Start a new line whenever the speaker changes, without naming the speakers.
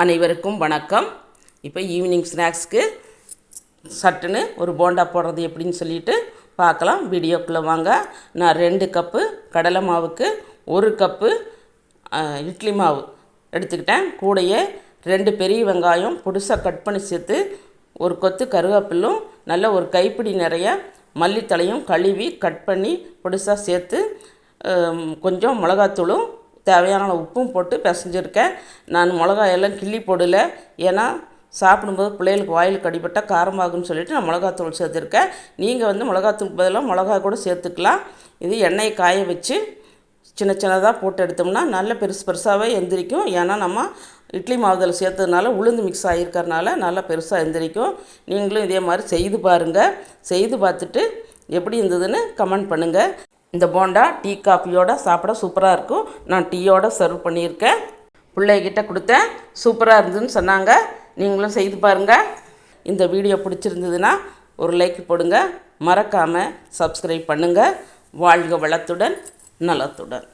அனைவருக்கும் வணக்கம். இப்போ ஈவினிங் ஸ்நாக்ஸ்க்கு சட்டுன்னு ஒரு போண்டா போடுறது எப்படின்னு சொல்லிட்டு பார்க்கலாம். வீடியோக்குள்ளே வாங்க. நான் ரெண்டு கப்பு கடலை மாவுக்கு ஒரு கப்பு இட்லி மாவு எடுத்துக்கிட்டேன். கூடையே ரெண்டு பெரிய வெங்காயம் புதுசாக கட் பண்ணி சேர்த்து ஒரு கொத்து கருவேப்பிலும் நல்ல ஒரு கைப்பிடி நிறைய மல்லித்தலையும் கழுவி கட் பண்ணி புதுசாக சேர்த்து கொஞ்சம் மிளகாத்தூளும் தேவையான உப்பும் போட்டு பிசைஞ்சிருக்கேன். நான் மிளகாயெல்லாம் கிள்ளி போடல. ஏன்னா சாப்பிடும்போது பிள்ளைகளுக்கு வாயில் கடிப்பட்டால் காரமாகும்னு சொல்லிட்டு நான் மிளகாத்தூள் சேர்த்துருக்கேன். நீங்கள் வந்து மிளகாத்தூள் பதிலாக மிளகா கூட சேர்த்துக்கலாம். இது எண்ணெயை காய வச்சு சின்ன சின்னதாக போட்டு எடுத்தோம்னா நல்ல பெருசு பெருசாகவே எந்திரிக்கும். ஏன்னா நம்ம இட்லி மாவுதில் சேர்த்ததுனால உளுந்து மிக்ஸ் ஆகிருக்கறனால நல்லா பெருசாக எந்திரிக்கும். நீங்களும் இதே மாதிரி செய்து பாருங்கள் செய்து பார்த்துட்டு எப்படி இருந்ததுன்னு கமெண்ட் பண்ணுங்கள் இந்த போண்டா டீ காஃபியோட சாப்பிட சூப்பராக இருக்கும். நான் டீயோட சர்வ் பண்ணியிருக்கேன். பிள்ளைகிட்ட கொடுத்தேன். சூப்பராக இருந்ததுன்னு சொன்னாங்க. நீங்களும் செய்து பாருங்கள் இந்த வீடியோ பிடிச்சிருந்ததுன்னா ஒரு லைக் போடுங்க. மறக்காமல் சப்ஸ்கிரைப் பண்ணுங்கள் வாழ்க வளத்துடன் நலத்துடன்.